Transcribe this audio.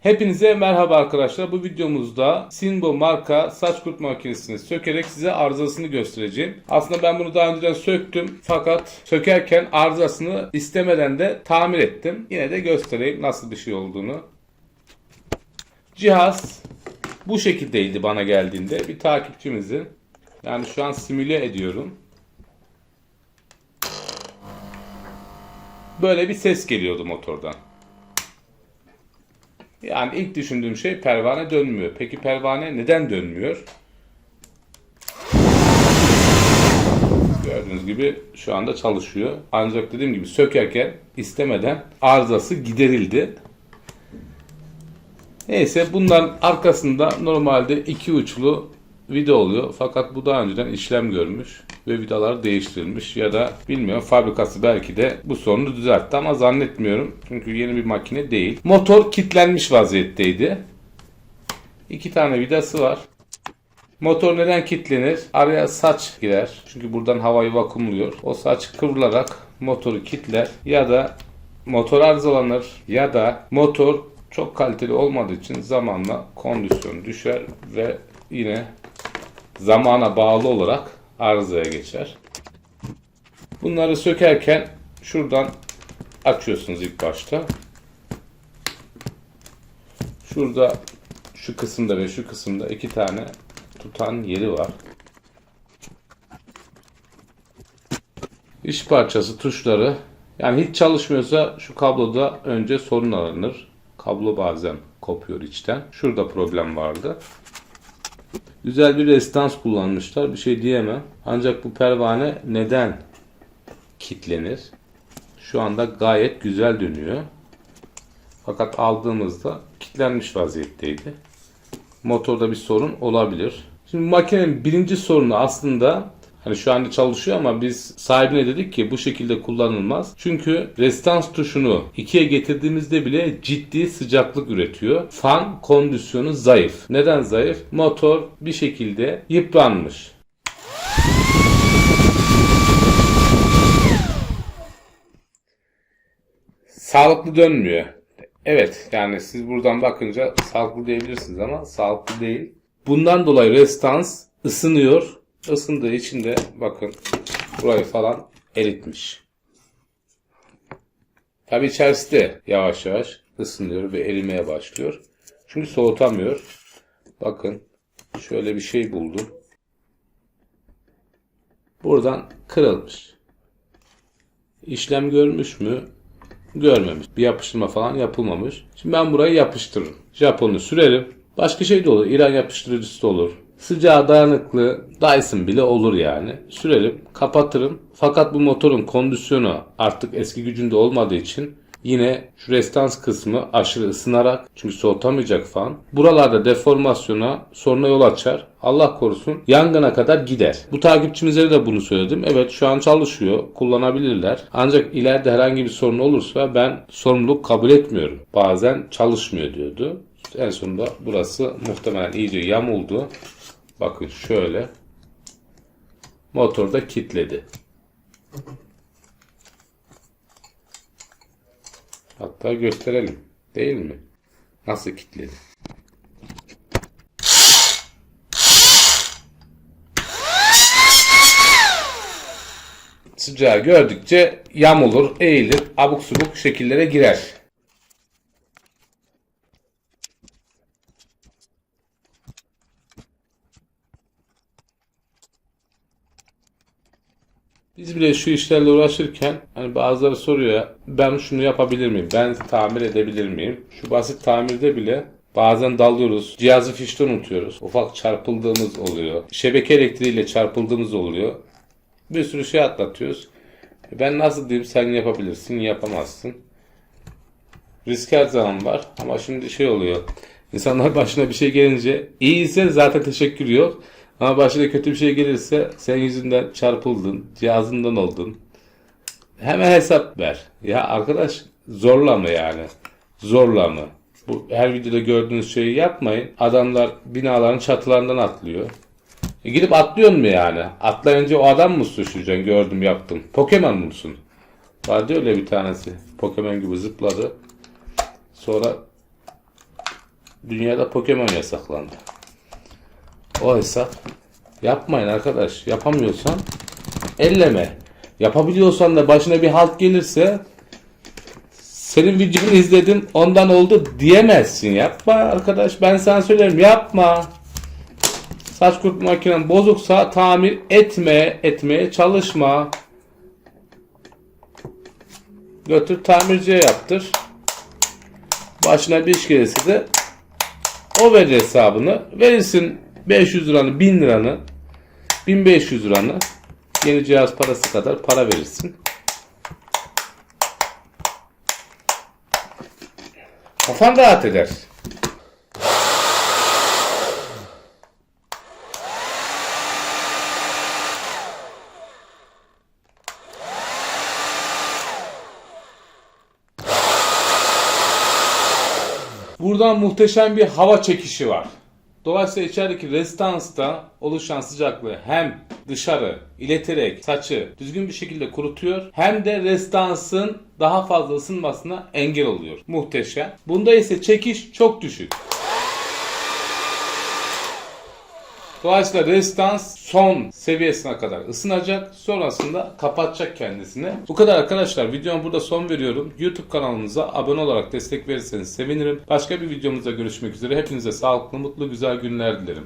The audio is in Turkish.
Hepinize merhaba arkadaşlar. Bu videomuzda Sinbo marka saç kurutma makinesini sökerek size arızasını göstereceğim. Aslında ben bunu daha önceden söktüm fakat sökerken arızasını istemeden de tamir ettim. Yine de göstereyim nasıl bir şey olduğunu. Cihaz bu şekildeydi bana geldiğinde. Bir takipçimizin. Yani şu an simüle ediyorum. Böyle bir ses geliyordu motordan. Yani ilk düşündüğüm şey pervane dönmüyor. Peki pervane neden dönmüyor? Gördüğünüz gibi şu anda çalışıyor. Ancak dediğim gibi sökerken istemeden arızası giderildi. Neyse bunların arkasında normalde iki uçlu vida oluyor. Fakat bu daha önceden işlem görmüş ve vidalar değiştirilmiş ya da bilmiyorum fabrikası belki de bu sorunu düzeltti ama zannetmiyorum. Çünkü yeni bir makine değil. Motor kilitlenmiş vaziyetteydi. İki tane vidası var. Motor neden kilitlenir? Araya saç girer. Çünkü buradan havayı vakumluyor. O saç kıvrılarak motoru kilitler ya da motor arızalanır ya da motor çok kaliteli olmadığı için zamanla kondisyon düşer ve yine zamana bağlı olarak arızaya geçer. Bunları sökerken şuradan açıyorsunuz ilk başta. Şurada şu kısımda ve şu kısımda iki tane tutan yeri var. İş parçası tuşları yani hiç çalışmıyorsa şu kabloda önce sorun aranır. Kablo bazen kopuyor içten. Şurada problem vardı. Güzel bir restans kullanmışlar. Bir şey diyemem. Ancak bu pervane neden kilitlenir? Şu anda gayet güzel dönüyor. Fakat aldığımızda kilitlenmiş vaziyetteydi. Motorda bir sorun olabilir. Şimdi makinenin birinci sorunu aslında Hani şu anda çalışıyor ama biz sahibine dedik ki bu şekilde kullanılmaz. Çünkü restans tuşunu ikiye getirdiğimizde bile ciddi sıcaklık üretiyor. Fan kondisyonu zayıf. Neden zayıf? Motor bir şekilde yıpranmış. Sağlıklı dönmüyor. Evet yani siz buradan bakınca sağlıklı diyebilirsiniz ama sağlıklı değil. Bundan dolayı restans ısınıyor ısındığı için de bakın burayı falan eritmiş. Tabi içerisi de yavaş yavaş ısınıyor ve erimeye başlıyor. Çünkü soğutamıyor. Bakın şöyle bir şey buldum. Buradan kırılmış. İşlem görmüş mü? Görmemiş. Bir yapıştırma falan yapılmamış. Şimdi ben burayı yapıştırırım. Japon'u sürerim. Başka şey de olur. İran yapıştırıcısı da olur. Sıcağa dayanıklı Dyson bile olur yani. Sürelim, kapatırım. Fakat bu motorun kondisyonu artık eski gücünde olmadığı için yine şu restans kısmı aşırı ısınarak çünkü soğutamayacak fan. Buralarda deformasyona soruna yol açar. Allah korusun yangına kadar gider. Bu takipçimize de bunu söyledim. Evet şu an çalışıyor. Kullanabilirler. Ancak ileride herhangi bir sorun olursa ben sorumluluk kabul etmiyorum. Bazen çalışmıyor diyordu. En sonunda burası muhtemelen iyice yamuldu. Bakın şöyle. Motorda kitledi. Hatta gösterelim. Değil mi? Nasıl kitledi? Sıcağı gördükçe yamulur, eğilir, abuk subuk şekillere girer. Biz bile şu işlerle uğraşırken hani bazıları soruyor ya ben şunu yapabilir miyim? Ben tamir edebilir miyim? Şu basit tamirde bile bazen dalıyoruz. Cihazı fişte unutuyoruz. Ufak çarpıldığımız oluyor. Şebeke elektriğiyle çarpıldığımız oluyor. Bir sürü şey atlatıyoruz. Ben nasıl diyeyim sen yapabilirsin yapamazsın. Risk her zaman var ama şimdi şey oluyor. İnsanlar başına bir şey gelince iyiyse zaten teşekkür yok. Ama başına kötü bir şey gelirse sen yüzünden çarpıldın, cihazından oldun. Hemen hesap ver. Ya arkadaş zorla mı yani? Zorla mı? Bu her videoda gördüğünüz şeyi yapmayın. Adamlar binaların çatılarından atlıyor. E gidip atlıyorsun mu yani? Atlayınca o adam mı suçlayacaksın gördüm yaptım. Pokemon musun? Vardı öyle bir tanesi. Pokemon gibi zıpladı. Sonra dünyada Pokemon yasaklandı. O hesap. Yapmayın arkadaş. Yapamıyorsan elleme. Yapabiliyorsan da başına bir halt gelirse senin videonu izledim ondan oldu diyemezsin. Yapma arkadaş ben sana söylerim yapma. Saç kurutma makinen bozuksa tamir etme, etmeye çalışma. Götür tamirciye yaptır. Başına bir iş gelirse de o verir hesabını. Verirsin 500 liranı, 1000 liranı, 1500 liranı. Yeni cihaz parası kadar para verirsin. Kafan rahat eder. Buradan muhteşem bir hava çekişi var. Dolayısıyla içerideki rezistansta oluşan sıcaklığı hem dışarı ileterek saçı düzgün bir şekilde kurutuyor hem de rezistansın daha fazla ısınmasına engel oluyor. Muhteşem. Bunda ise çekiş çok düşük. Dolayısıyla rezistans son seviyesine kadar ısınacak. Sonrasında kapatacak kendisini. Bu kadar arkadaşlar. Videomu burada son veriyorum. YouTube kanalımıza abone olarak destek verirseniz sevinirim. Başka bir videomuzda görüşmek üzere. Hepinize sağlıklı, mutlu, güzel günler dilerim.